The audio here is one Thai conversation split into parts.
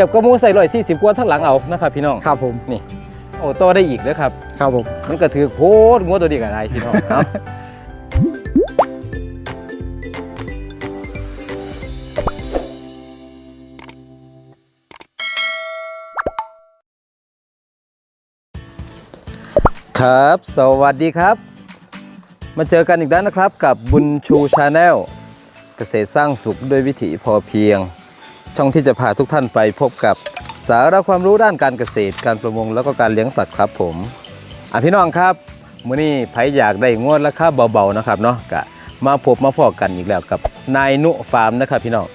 ทียบกับหมูใส่ร้อยสี่สิบกว่าทั้งหลังเอานะครับพี่น้องครับผมนี่โอ้ต่อได้อีกนะครับครับผมมันก็ถือโคตรงัวตัวนี้กันได้พี่น้องเอาครับ สวัสดีครับ มาเจอกันอีกแล้วนะครับกับบุญชูชาแนลเกษตรสร้างสุขด้วยวิถีพอเพียง ช่องที่จะพาทุกท่านไปพบกับสาระความรู้ด้านการเกษตร การประมงแล้วก็การเลี้ยงสัตว์ครับผมอะพี่น้องครับมื้อนี้ไผอยากได้งวดราคาเบาๆนะครับเนาะก็มาพบมาพอกันอีกแล้วกับนายนุฟาร์มนะครับพี่น้อง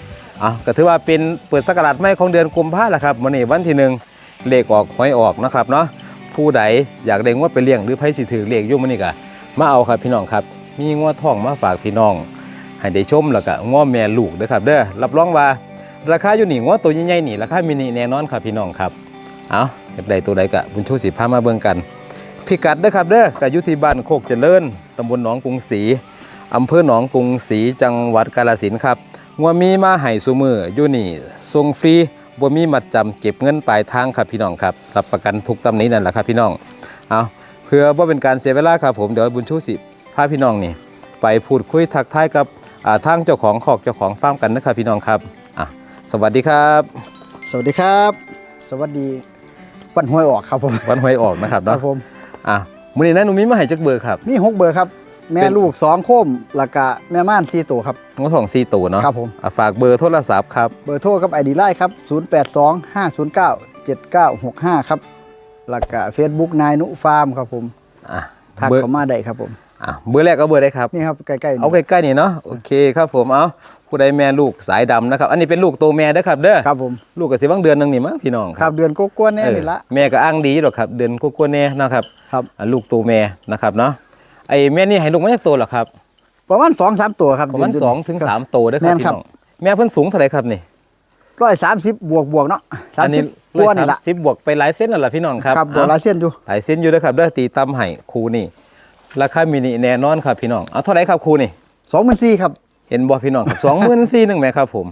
อะก็ถือว่าเป็นเปิดสกราชใหม่ของเดือนกุมภาพันธ์ละครับมื้อนี้วันที่หนึ่งเลขออกหวยออกนะครับเนาะผู้ใดอยากได้งวดไปเลี้ยงหรือไผสิถือเลขยู่มื้อนี้ก็มาเอาครับพี่น้องครับ มีงวดทองมาฝากพี่น้อง ให้ได้ชมแล้วก็ง้อแม่ลูกเด้อครับเด้อรับรองว่า ราคาอยู่นี่ง้อตัวใหญ่ๆนี่ราคามินิแน่นอนครับพี่น้องครับ เอาอยากได้ตัวใดก็บุญชูสิพามาเบิ่งกัน พิกัดเด้อครับเด้อก็อยู่ที่บ้านโคกเจริญตำบลหนองกรุงศรีอำเภอหนองกรุงศรีจังหวัดกาฬสินธุ์ครับงัวมีมาให้ซุมืออยู่นี่ส่งฟรีบ่มีมัดจำเก็บเงินปลายทางครับพี่น้องครับรับประกันทุกตำนี้นั่นแหละครับพี่น้องเอาเพื่อบ่าเป็นการเสียเวลาครับผมเดี๋ยวบุญชูสิพาพี่น้องนี่ ไปพูดคุยทักทายกับทางเจ้าของขอกเจ้าของฟาร์มกันนะครับพี่น้องครับ สวัสดีครับ สวัสดีครับ สวัสดีวันหวยออกครับผมวันหวยออกนะครับคเนาะรับผมอะมื้อนี้นะหนูมีมาให้จักเบอร์ครับ มีหกเบอร์ครับ แม่เป็น ลูกสองโคมแล้วก็แม่ม่านสี่ตัวครับงวทองซีตัวเนาะครับผม อะฝากเบอร์โทรศัพท์ครับ เบอร์โทรกับไอดีไลน์ครับ 082 509 7965 ครับแล้วก็เฟซบุ๊กนายนุฟาร์มครับผมอะทักเบอร์เข้ามาได้ครับผม อะเบอร์แรกก็เบอร์ได้ครับ นี่ครับใกล้ๆเอาใกล้ๆนี่เนาะโอเคครับผมเอา ผู้ใดแม่ลูกสายดำนะครับ อันนี้เป็นลูกตัวแม่เด้อครับเด้อครับผมลูกก็สิวังเดือนหนึงนี่มั้งพี่น้องครับเดือนกกวนๆแน่เออนี่ละแม่ก็อ้างดีหรอกครับ เดือนกว่าๆแน่นะครับครับอะลูกตัวแม่นะครับเนาะไอ้แม่นี่ให้ลูกมาจากตัวเหรอครับประมาณ2 3ตัวครับประมาณเดืนสองถึงสามโตวเด้อครับแม่นพี่ครับน้องแม่เพิ่นสูงเท่าไหร่ครับนี่ร้อยสามสิบบวกบวกๆเนาะสามอันสินี้บกว่านี่ละสิบบวกไปหลายเส้นแล้วล่ะพี่น้องครับครับบวกหลายเส้นอยู่หลายเส้นอยู่เด้อครับเด้อตีตำไห้ครูนี่ราคามินิแน่นอนครับพี่น้องเอาเท่าไหร่ครับครูนี่สองหมื่นสี่ครับ เห็นบ่พี่น้องครับสองหมื่นสี่หนึ่งแม่ครับผม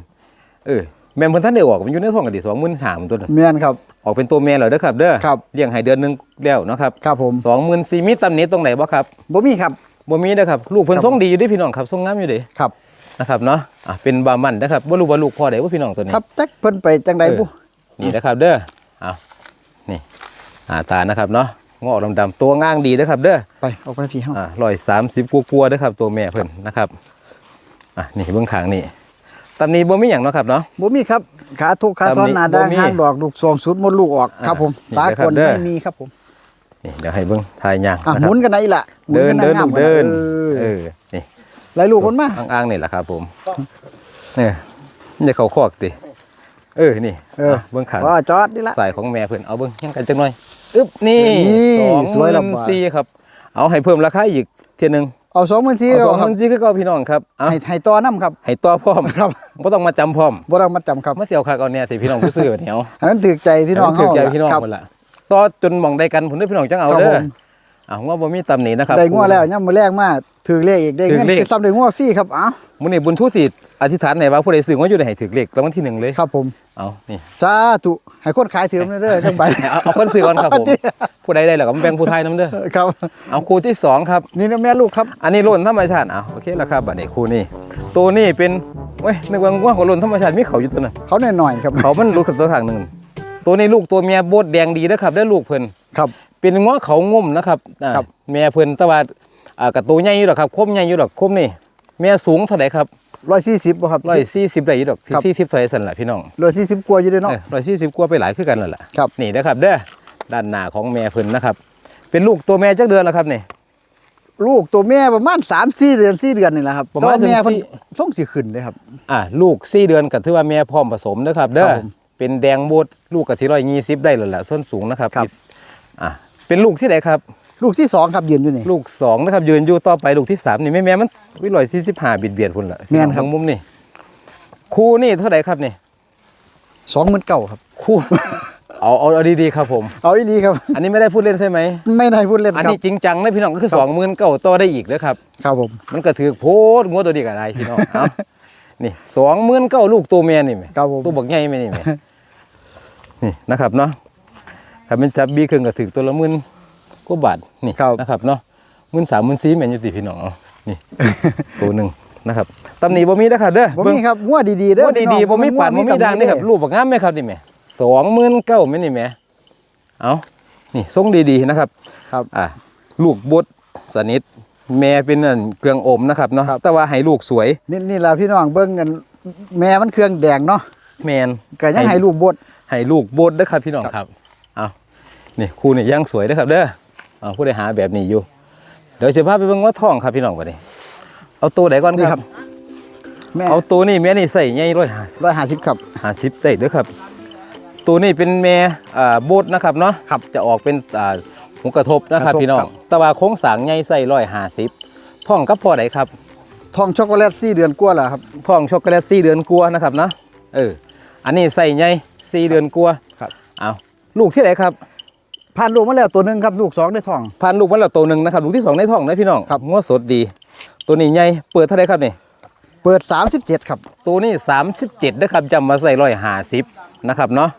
เออแม่นเพิ่นท่านได้ออกมันอยู่ในท้องกันดิสองหมื่นสามตัวนั้นเมียนครับ ออกเป็นตัวแม่แล้วเด้อครับ เด้อครับเลี้ยงให้เดือนหนึงแล้วเนาะครับครับผม สองหมื่นสี่มีตำหนิตรงไหนบ่ครับบ่มีครับ บ่มีเด้อครับลูกเพิ่นครับ ทรงดีอยู่เด้อพี่น้องครับทรงงามอยู่เด้ครับ นะครับเนาะอะเป็นบามันนะครับบ่รู้ว่าลูกพ่อใดว่าพี่น้องตัวนี้ ครับจักเพิ่นไปจังใดเออบุนี่นะครับเด้อเอานี่หาตานะครับเนาะงอกดำๆตัวง่างดีนะครับเด้อไปเอาไปพี่เฮาอ่าร้อยสามสิบกว่าๆเด้อครับตัวแม่เพิ่นนะครับ อะนี่เบื้องขางนี่ตำนี้บ่มีหยังเนาะครับเนาะ บ่มีครับ ขาทุกขาทอนตำหนิหน้าด่างบ่มีหางดอกลูกสวงสุดมดลูกออกอ่าครับผมนี่สานะคกรับลเด้อไม่มีครับผมนี่เดี๋ยวให้เบิ้งทายยางอะนะหครับมุนกันไหนล่ะหมุเดินกัเดินงาลูมกๆเดินเอเอออนี่ไหลลูกคนมาอ้างๆนี่แหละครับผมเนี่ยนี่เขาคอกติเออนี่เออเบิ้งขางว่าจอดนี่ละสายของแม่เพิ่นเอาเบิ้งยังกันจังหน่อยอึ๊บนี่นี่สองสวยแล้วหมื่นว่ะสี่ครับ เอาให้เพิ่มราคาอีกเทียหนึง เอาสองหมื่นสี่เอาสองหครับมื่นสี่คือเก่าพี่น้องครับเอาให้ให้ต่อน้ำครับให้ต่อพร้อมครับบ่ต้องมาจำพร้อมบ่ต้องมาจำครับมาเสียวคักเอาเนี่ยสิพี่น้องผู้ซื้อแบบนี้เอาให้มันถึกใจพี่น้องถือเฮาใจพี่น้องครับหมดละต่อจนหมองใดกันผมได้พี่น้องจังเอาครับเด้อผมอะว่าบ่มีตำหนินะครับได้งัวแล้วย่ำมื้อแรกมาถือเลขอีกได้เงินถือเลขคือซ้ำได้งัวฟรีครับเอ้ามื้อนี้บุญชูสิ อธิษฐานไหนว่าผู้ใดซื้อว่าอยู่ได้ให้ถึกเลขรางวัลที่หนึ่งเลยครับผม เอานี่สาธุให้คนขายถือมาเด้อจังไปเอาเอาคนซื้อก่อนครับผมผู้ใดได้แล้วก็มาแบ่งผู้ไทยนํเด้อครับ เอาคู่ที่สองครับนี่นะแม่ลูกครับ อันนี้โล่นธรรมชาติเอาโอเคแล้วครับบัดนี้คู่นี้ตัวนี้เป็นเว้ยนึกว่าง่วงของโล่นธรรมชาติมีเขาอยู่ตัวนึงเขาหน่อยๆครับเขามันหลุดกับตัวข้างหนึงตัวนี้ลูกตัวเมียโบดแดงดีนะครับได้อลูกเพิ่นครับ เป็นง้อเขางมนะครับอ่าครับแม่เพิ่นแตะว่าอ่ากับตัวใหญ่อยู่ดอกครับคมใหญ่อยู่ดอกคมนี่แม่สูงเท่าไหร่ครับ ร้อยสี่สิบบ่ครับร้อยสี่สิบได้อยู่ดอกครับที่ที่เท่าไหร่สั่นล่ะพี่น้องร้อยสี่สิบกว่าอยู่เด้อเนาะร้อยสี่สิบกว่าไปหลายคือกันแล้วล่ะครับนี่นะครับเด้อด้านหน้าของแม่เพิ่นนะครับ เป็นลูกตัวแม่จักเดือนแล้วครับนี่ลูกตัวแม่ประมาณสามสี่เดือนสี่เดือนนี่แหละครับประมาณแต่ว่แม่ถึงสี่เพิ่นส่งสิขึ้นเลยครับอ่าลูกสี่เดือนก็ถือว่าแม่พร้อมผสมนะครับเด้อครับผมเป็นแดงโบดลูกก็ที่ร้อยยี่สิบได้แล้วล่ะส้นสูงนะครับครับอ่าเป็นลูกที่ไหนครับ ลูกที่สองครับยืนอยู่นี่ ลูกสองนะครับยืนอยู่ต่อไปลูกที่สามนี่แม่แม่มันวิร้อยสี่สิบห้าบิดเบียดพุ่นละแม่นครับ ทางมุมนี่คู่นี่เท่าไหร่ครับนี่สองหมื่นเก้าครับ คู่ เอาเอาเอาดีๆครับผม เอาอีดีครับ อันนี้ไม่ได้พูดเล่นใช่ไหมไม่ได้พูดเล่นอันครันี้บจริงจังนะพี่น้องก็คือสองหมื่นเก้าต่อได้อีกนะครับ ครับผมมันก็ถือโพดงัวตัวนี้ก็ได้พี่น้องเอานี่สองหมื่นเก้าลูกตัวเมียนี่ไหมครับผมตัวบักใหญ่ไหมนี่ไหมนี่นะครับเนาะถ้าเป็นจับบีครึ่งก็ถึงตัวละหมื่น กว่าบาทนี่ครับ นะครับเนาะหมื่นสามหมื่นสี่แม่นอยู่ติพี่น้องเอานี่ ตัวหนึ่งนะครับตำหนิบ่มีนะครับเด้อบ่เบิ่ง มีครับงัวดีๆเด้อว่าดีๆบ่มีปาดบ่มีดังนี่ครับลูกรูปบักงามไหมครับนี่แม่สองหมื่นเก้าแม่นี่แม่เอานี่ทรงดีๆนะครับ ครับ อ่าลูกบดสนิท แม่เป็นอันเครื่องอมนะครับเนาะครับ แต่ว่าให้ลูกสวยนี่นี่ล่ะพี่น้องเบิ่งกันแม่มันเครื่องแดงเนาะแมนก็ยังให้ลูกบด ให้ลูกบดเด้อครับพี่น้องครับเอานี่คู่นี่ย่างสวยเด้อครับเด้อ เอาผู้ใดหาแบบนี้อยู่ เดี๋ยวจะพาไปเบิ่งว่าทองครับพี่น้องบัดนี้ เอาตัวไหนก่อนนี่คครัรับ บ แม่เอาตัวนี้แม่นี่ใส่ใหญ่ร้อยห้าร้อยห้าสิบครับ ห้าสิบได้เด้อครับ ตัวนี้เป็นแม่อ่าโบดนะครับเนาะครับจะออกเป็นอ่าหูกระทบนะครับกระทบพี่น้องครับแต่ว่าโค้งสร้างใหญ่ใส่ร้อยห้าสิบท่องกับพอไหนครับ ทองช็อกโกแลตสี่เดือนกว่าแล้วครับท่องช็อกโกแลตสี่เดือนกลัวานะครับนะเอออันนี้ใส่ใหญ่สี่เดือนกลัวาครับ เอาลูกที่ไหนครับ ผ่านลูกมาแล้วตัวหนึงครับลูกสองได้ทองพันลูกมันแล้วตัวหนึ่งนะครับลูกที่สองในท้องนะพี่น้องครับ งวดสดดี ตัวนี้ใหญ่เปิดเท่าไหรครับนี่ เปิด 37 ครับ ตัวนี้สามสิบเจ็ดนะครับจำมาใส่ร้อยห้าสิบนะครับเนาะ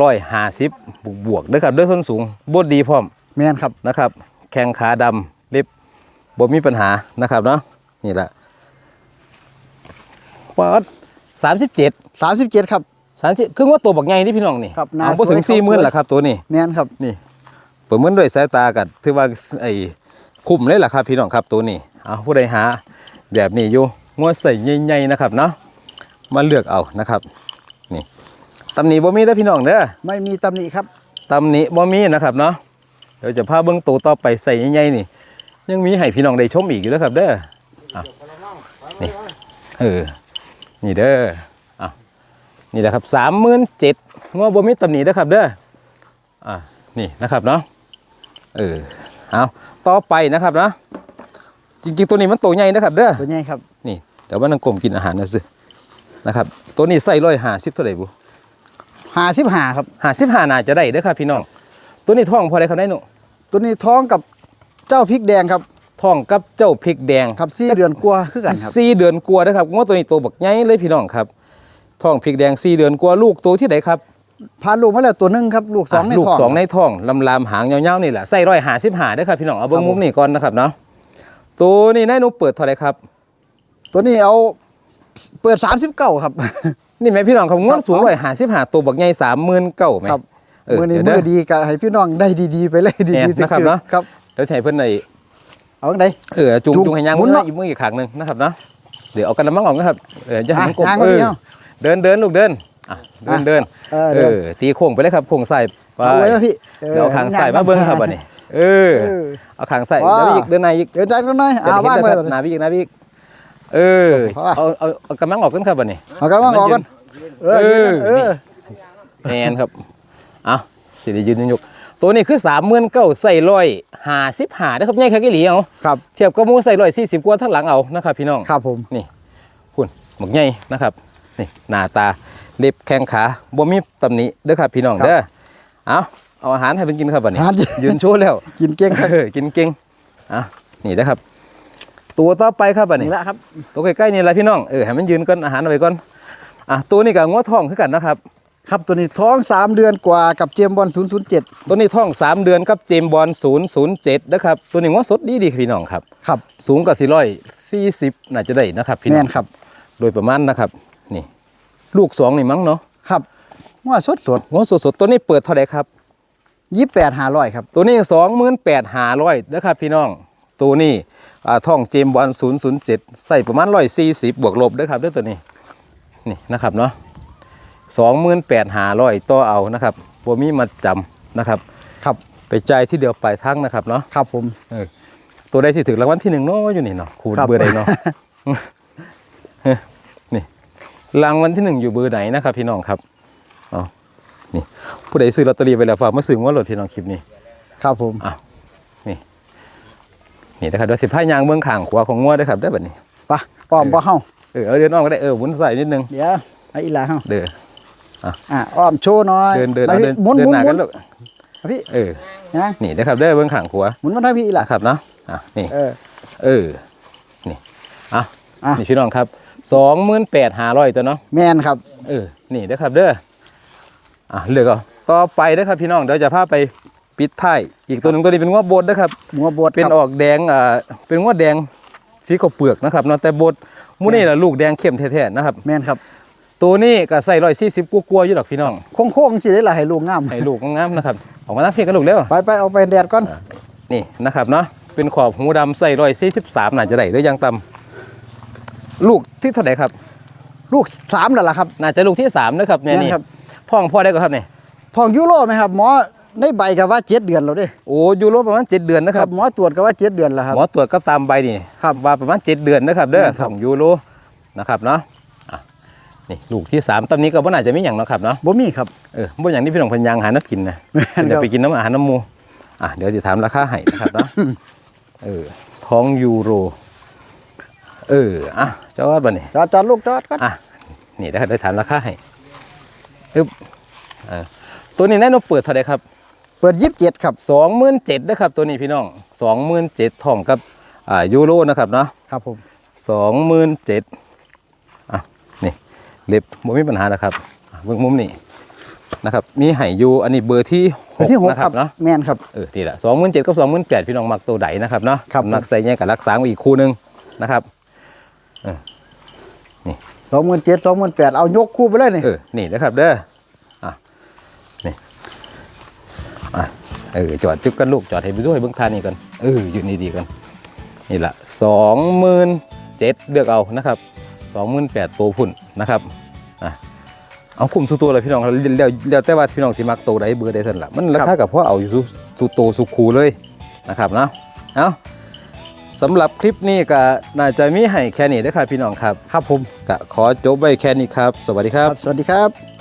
ร้อยห้าสิบบวกบวกๆนะครับด้วยส้นสูงบดดีพร้อมแม่นครับ นะครับ แข้งขาดำเล็บบ่มีปัญหานะครับเนาะนี่แหละปอดสามสิบเจ็ด37 ครับ สามสิบคือว่าตัวบักใหญ่นี่พี่น้องนี่ครับหน้าเอาบ่ถึงสวยสี่หมื่นสวยแหละครับตัวนี้ แม่นครับ นี่ เปิดเหมือนด้วยสายตากันถือว่าไอ้คุ้มเลยล่ะครับพี่น้องครับตัวนี้เอาผู้ใดหาแบบนี้อยู่งวดใส่ใหญ่ๆนะครับเนาะมาเลือกเอานะครับนี่ตำหนิบ่มีเด้อพี่น้องเด้อไม่มีตำหนิครับตำหนิบ่มีนะครับเนาะเดี๋ยวจะพาเบิ้งตัวต่อไปใส่ใหญ่ๆนี่ ยังมีให้พี่น้องได้ชมอีกอยู่นะครับเด้ออะนี่เออนี่เด้ออะนี่แหละครับสามหมื่นเจ็ดงวบ่มีตำหนิเด้อครับเด้ออะนี่นะครับเนาะ เออเอาต่อไปนะครับนะจริงๆตัวนี้มันตัวใหญ่นะครับเด้อตัวใหญ่ครับนี่เดี๋ยวว่านังกลมกินอาหารนะสินะครับ ตัวนี้ใส่ร้อยห้าสิบเท่าไหร่บุ55ครับห้าสิบห้าน่าจะได้เด้อครับพี่น้อง ตัวนี้ท้องพอได้ครับได้หนูตัวนี้ท้องกับเจ้าพริกแดงครับท้องกับเจ้าพริกแดงครับสี่เดือนกว่าคือกันครับสี่เดือนกลัวานะครับงวตัวนี้ตัวบักใหญ่เลยพี่น้องครับท้องพริกแดงสี่เดือนกลัวาลูกตัวที่ไหนครับ ผ่านลูกมาแล้วตัวหนึงครับ ลูกสองในลูกท้อง สองในท้องลำลามหางยาวๆนี่แหละใส่ร้อยหาสิบหาเด้อครับพี่น้องเอาเบิ้ครังบผม มุมนี่ก่อนนะครับเนาะตัวนี้นายหนุเปิดเท่าไหรครับตัวนี้เอาเปิด 39 ครับ นี่แม่พี่น้องครับงวครัดบสูงร้อยหาสิบหาตัวบักใหญ่สามหมื่นเก้าไหมครับเออมือนี้เดี๋ยวมือเด้อดีก็ให้พี่น้องได้ดีๆ ไปเลยดีแม่นๆนะครับอเนาะครับเดี๋ยวจะให้เพื่อนในเอาจังได เออจุงจุงจุงให้ยางหมุมืนอเนาะอีกมืออีกขางหนึ่งนะครับเนาะเดี๋ยวเอากันละมั่งออกนะครับเออจะให้มันกลมอะยางเอมาอเดียวเดินเดินลูกเดิน อะเดินอะเดินเออเอเดินอตีโค้งไปเลยครับโค้งใส่ไปเอาไว้นะพี่เดี๋ยวเอาขางใส่มาเบิ้งครับบัดนี้ เออเออเอาขางใส่ว้า เดินอีกเดินในอีกเดินใจกันหน่อยจะอ่าได้ว่างเห็นไว้ได้ชัดหนาพี่อีกหนาพี่อีกเออพอ เอาเอาเอากำลังออกกันครับบัดนี้ เอากันว่างออกกันเออเออ เออ แมนครับ เอาสิได้ยืนยกตัวนี้คือสามหมื่นเก้าใส่ร้อยห้าสิบห้าได้อครับง่ายแค่กี่หลีเอาครับ เทียบกับหมูใส่ร้อยสี่สิบกว่าทั้งหลังเอานะครับพี่น้อง ครับผม นี่คุณหมกใหญ่นะครับ นี่หน้าตา เล็บแข้งขาบ่มีตำหนิเด้อครับพี่น้องครับเด้อเอาเอาอาหารให้เป็นกินครับบัดนี้ อาหาร ยืนโชว์แล้ว กินเก่งครับเออกินเก่งอะนี่นะครับ ตัวต่อไปครับบัดนี้นี่ละครับ ตัวใกล้ๆนี่แหละพี่น้องเออให้มันยืนก่อนอาหารเอาไว้ก่อนอะตัวนี้กับงัวทองคือกันนะครับ ครับตัวนี้ท้อง 3 เดือนกว่ากับเจมส์บอล007 ตัวนี้ท้อง 3 เดือนกับเจมส์บอล007นะครับตัวนี้งัวสดดีดีพี่น้องครับ ครับสูงกับสี่ร้อยสี่สิบน่าจะได้นะครับพี่น้แม่องนครับ โดยประมาณนะครับ นี่ ลูกสองนี่มั้งเนาะครับว่าสดสดงัวสดๆตัวนี้เปิดเท่าไหร่ครับยี่แปดหาร้อยครับ ตัวนี้สองหมื่นแปดหาร้อยนะครับพี่น้อง ตัวนี้อ่าท่องเจมส์บอลศูนย์ศูนย์เจ็ดใส่ประมาณร้อยสี่สิบบวกลบเด้วยครับเด้วยตัวนี้ นี่นะครับเนาะสองหมื่นแปดหาร้อยต่อเอานะครับบัมีมาจำนะครับ ครับ ไปจ่ายที่เดียวปลายทางนะครับเนาะ ครับผม เออ ตัวใดที่ถึงรางวัลที่หนึ่งเนาะอยู่นี่เนาะคูณครับเบอร์ใดเนาะนี่ รางวัลที่หนึ่งอยู่เบอร์ไหนนะครับพี่น้องครับอ๋อนี่ผู้ใดซื้อลอตเตอรี่ไปแล้วฝากมาซื้องวดรถพี่น้องคลิปนี้ครับผมนี่นะครับเดี๋ยวสิพายางเบื้องข้างขวาของงวดด้วยครับได้แบบนี้ไปะป้อมป้อเฮาเออเอาเดินอ้อมก็ได้เออหมุนใส่นิดนึงเดี๋ยวไอ้อีหลาเฮาเดินอะอ้อมโชว์หน่อยเดินเดินไปเอาพี่เดินหมุนเดิหนมุนหน้าหมุกันนลูกเอาพี่เออนะนี่นะครับได้เบื้องข้างขวาหมุนมาทางพี่อีหลานะครับเนาะอะนี่เออเออนี่อะอะนี่พี่น้องครับ สองหมื่นแปดห้าร้อยตัวเนาะแมนครับ เออนี่นะครับเด้ออะเลือกเอาต่อไปนะครับพี่น้องเดี๋ยวจะพาไปปิดท้ายอีกตัวหนึ่งตัวนี้เป็นงวโบดนะครับหัวบดเป็นครับออกแดงอ่าเป็นงวแดงสีขาวเปลือกนะครับเนาะแต่โบดหมูนี่ล่ะลูกแดงเข้มแท้ๆนะครับ แม่นครับ ตัวนี้ก็ใส่ร้อยสี่สิบกลัวาๆอยู่หรอกพี่น้องโค้งๆสิได้ล่ะให้ลูกงามให้ลูกงามๆนะครับออกมาหน้าเพียงกันลูกเร็วไปไปเอาไปแดดก่อนนี่นะครับเนาะเป็นขอบหูดำใส่ร้อยสี่สิบสามน่าจะได้หรือยังต่ำ ลูกที่เท่าไหร่ครับ ลูกสามแล้วล่ะครับ น่าจะลูกที่สามนะครับเนี่ยแม่นนี่ครับพ่องพ่อได้ก็ครับเนี่ยทองยูโรไหมครับหมอในใบก็ว่าเจ็ดเดือนแล้วเด้โอ้ยูโรประมาณเจ็ดเดือนนะคครัรับบหมอตรวจก็ว่าเจ็ดเดือนแล้วครับหมอตรวจก็ตามใบนี่ครับว่าประมาณเจ็ดเดือนนะครับเด้อแม่นคขรับองยูโรนะครับเนาะอะนี่ลูกที่สามตำนี้ก็บ่น่าจะไม่หยังเนาะครับเนาะบ่มีครับเออบ่อย่างนี้พี่น้องเพันยังหาน้ำกินนะแม่นครับเดี๋ยวไปกินน้ำอาหารน้ำหมูอะเดี๋ยวจะถามราคาให้นะครับเนาะเออท้องยูโร เอออะเจ้าว่าบ่นี่จอดจอดลูกจอดก่อนอะนี่ได้ได้ถามราคาให้อึ๊บเออตัวนี้แน่นอนเปิดเท่าไหร่ครับ เปิดยิบเจ็ดครับสองหมื่นเจ็ดนะครับ ตัวนี้พี่น้องสองหมื่นเจ็ดทองกับอ่ายูโรนะครับเนาะครับผมสองหมื่นเจ็ดอะนี่เล็บบ่มีปัญหานะครับอะเบื้องมุมนี่นะครับมีไห่ยูอันนี้เบอร์ที่หเบอร์กที่หกนะคครัรับบเนาะแม่นครับเออนี่แหละสองหมื่นเจ็ดกับสองหมื่นแปดพี่น้องมักตัวใดนะครับเนาะครับนักใส่แย่งกับรักษาไว้อีกคู่หนึงนะครับ สองหมื่นเจ็ดสองหมื่นแปดเอายกคู่ไปเลยนี่เออนี่นะครับเด้ออะนี่อะเออจอดจุ๊บกันลูกจอดให้ไปด้วยเบื้องทานี่กันเอออยู่นี่ดีกันนี่แหละสองหมื่นเจ็ดเลือกเอานะครับสองหมื่นแปดตัวพุ่นนะครับอะเอาคุมสุตัวเลยพี่น้องแล้วแล้วแล้วแต่ว่าพี่น้องสิมักโตวใดเบอร์ใดสั่นละมันราคากับพ่อเอาอยู่สุสุโตสุคูเลยนะครับเนาะเอา สำหรับคลิปนี้ก็น่าจะมีให้แค่นี้เด้อครับพี่น้องครับ ครับผมก็ขอจบไว้แค่นี้ครับ สวัสดีครับ สวัสดีครับ